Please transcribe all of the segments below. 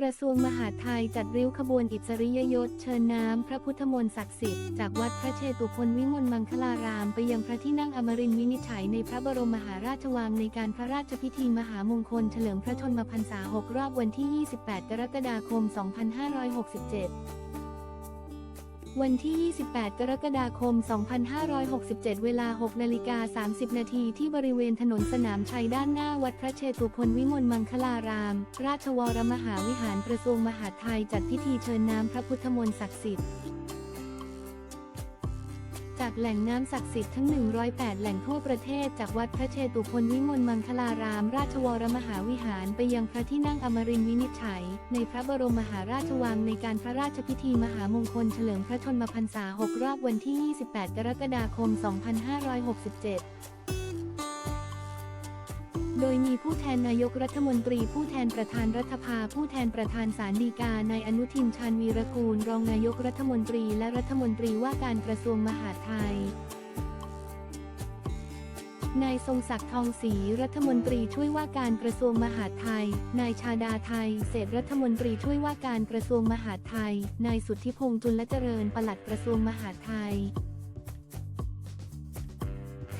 กระทรวงมหาดไทยจัดริ้วขบวนอิสริยยศเชิญน้ำพระพุทธมนต์ศักดิ์สิทธิ์จากวัดพระเชตุพนวิมลมังคลารามไปยังพระที่นั่งอมรินทร์วินิจฉัยในพระบรมมหาราชวังในการพระราชพิธีมหามงคลเฉลิมพระชนมพรรษา 6 รอบวันที่ 28 กรกฎาคม 2567 วันที่ 28 กรกฎาคม 2567 เวลา 6 นาฬิกา 30 นาทีที่บริเวณถนนสนามชัยด้านหน้าวัดพระเชตุพนวิมลมังคลาราม ราชวรมหาวิหารกระทรวงมหาดไทยจัดพิธีเชิญน้ำพระพุทธมนต์ศักดิ์สิทธิ์ แหล่งน้ำศักดิ์สิทธิ์ทั้ง 108 แหล่งทั่วประเทศ จากวัดพระเชตุพนวิมลมังคลาราม ราชวรมหาวิหารไปยังพระที่นั่งอมรินทร์วินิจฉัย ในพระบรมมหาราชวังในการพระราชพิธีมหามงคลเฉลิมพระชนมพรรษา 6 รอบวันที่ 28 กรกฎาคม 2567 โดยมีผู้แทนนายกรัฐมนตรี ผู้แทนประธานรัฐภาผู้แทนประธานศาลฎีกานายอนุทินชาญวีรกูล รองนายกรัฐมนตรีและรัฐมนตรีว่าการกระทรวงมหาดไทยนายทรงศักดิ์ทองศรีรัฐมนตรีช่วยว่าการกระทรวงมหาดไทย นายชาดาไทย เศรษฐรัฐมนตรีช่วยว่าการกระทรวงมหาดไทย นายสุทธิพงษ์จุลเจริญปลัดกระทรวงมหาดไทย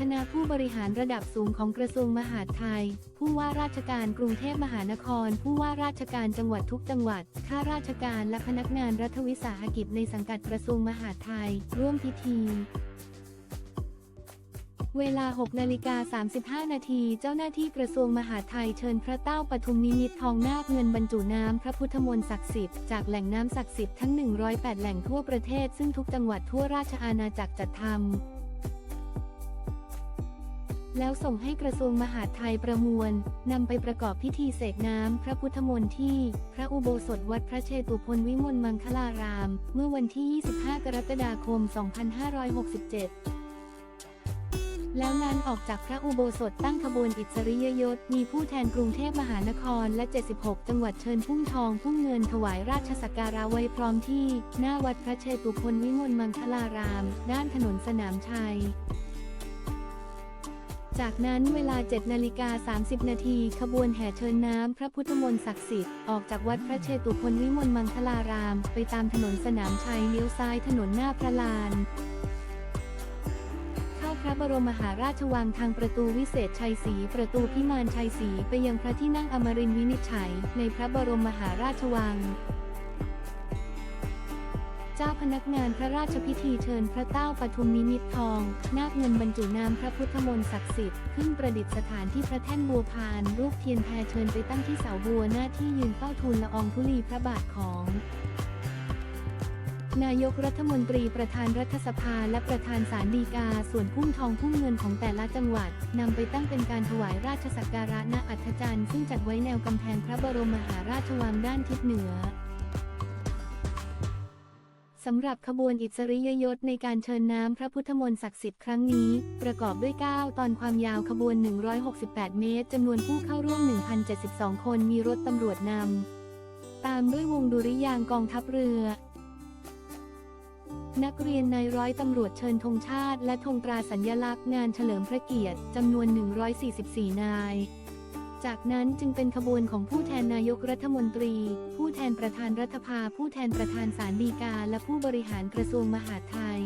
คณะผู้บริหารระดับสูงของกระทรวงมหาดไทย ผู้ว่าราชการกรุงเทพมหานคร ผู้ว่าราชการจังหวัดทุกจังหวัด ข้าราชการและพนักงานรัฐวิสาหกิจในสังกัดกระทรวงมหาดไทย ร่วมพิธี เวลา 6 นาฬิกา 35 นาที เจ้าหน้าที่กระทรวงมหาดไทยเชิญพระเต้าปทุมนิมิตทองนาคเงินบรรจุน้ำพระพุทธมนต์ศักดิ์สิทธิ์จากแหล่งน้ำศักดิ์สิทธิ์ทั้ง 108 แหล่งทั่วประเทศซึ่งทุกจังหวัดทั่วราชอาณาจักรจัดทำ แล้วส่งให้กระทรวงมหาดไทยประมวล นำไปประกอบพิธีเสกน้ำ พระพุทธมนต์ที่ พระอุโบสถวัดพระเชตุพนวิมลมังคลาราม เมื่อวันที่ 25 กรกฎาคม 2567แล้วนั้นออกจากพระอุโบสถตั้งขบวนอิสริยยศ มีผู้แทนกรุงเทพมหานครและ 76 จังหวัดเชิญพุ่งทองพุ่งเงินถวายราชสักการะไว้พร้อมที่ หน้าวัดพระเชตุพนวิมลมังคลาราม ด้านถนนสนามชัย จากนั้นเวลา7นาฬิกา30 นาทีขบวนแห่เชิญน้ำพระพุทธมนต์ศักดิ์สิทธิ์ออกจากวัดพระเชตุพนวิมลมังคลาราม ไปตามถนนสนามชัยเลี้ยวซ้ายถนนหน้าพระลาน เข้าพระบรมมหาราชวังทางประตูวิเศษชัยศรีประตูพิมานชัยศรีไปยังพระที่นั่งอมรินทร์วินิจฉัย ในพระบรมมหาราชวัง เจ้าพนักงานพระราชพิธีเชิญพระเต้าปทุมนิมิตทอง นาคเงินบรรจุน้ำพระพุทธมนต์ศักดิ์สิทธิ์ขึ้นประดิษฐานที่พระแท่นบัวพานรูปเทียนแพเชิญไปตั้งที่เสาบัวหน้าที่ยืนเฝ้าทูลละอองธุลีพระบาทของนายกรัฐมนตรีประธานรัฐสภาและประธานศาลฎีกา ส่วนพุ่มทองพุ่มเงินของแต่ละจังหวัดนำไปตั้งเป็นการถวายราชสักการะณอัฐจันทร์ซึ่งจัดไว้แนวกำแพงพระบรมมหาราชวังด้านทิศเหนือ สำหรับขบวนอิสริยยศในการเชิญน้ำพระพุทธมนต์ศักดิ์สิทธิ์ครั้งนี้ ประกอบด้วย 9 ตอนความยาวขบวน 168 เมตรจำนวนผู้เข้าร่วม 1,072 คนมีรถตำรวจนำ ตามด้วยวงดุริยางกองทัพเรือ นักเรียนนายร้อยตำรวจเชิญธงชาติ และธงตราสัญญลักษณ์งานเฉลิมพระเกียรติจำนวน 144 นาย จากนั้นจึงเป็นขบวนของผู้แทนนายกรัฐมนตรี ผู้แทนประธานรัฐภาผู้แทนประธานศาลฎีกา และผู้บริหารกระทรวงมหาดไทย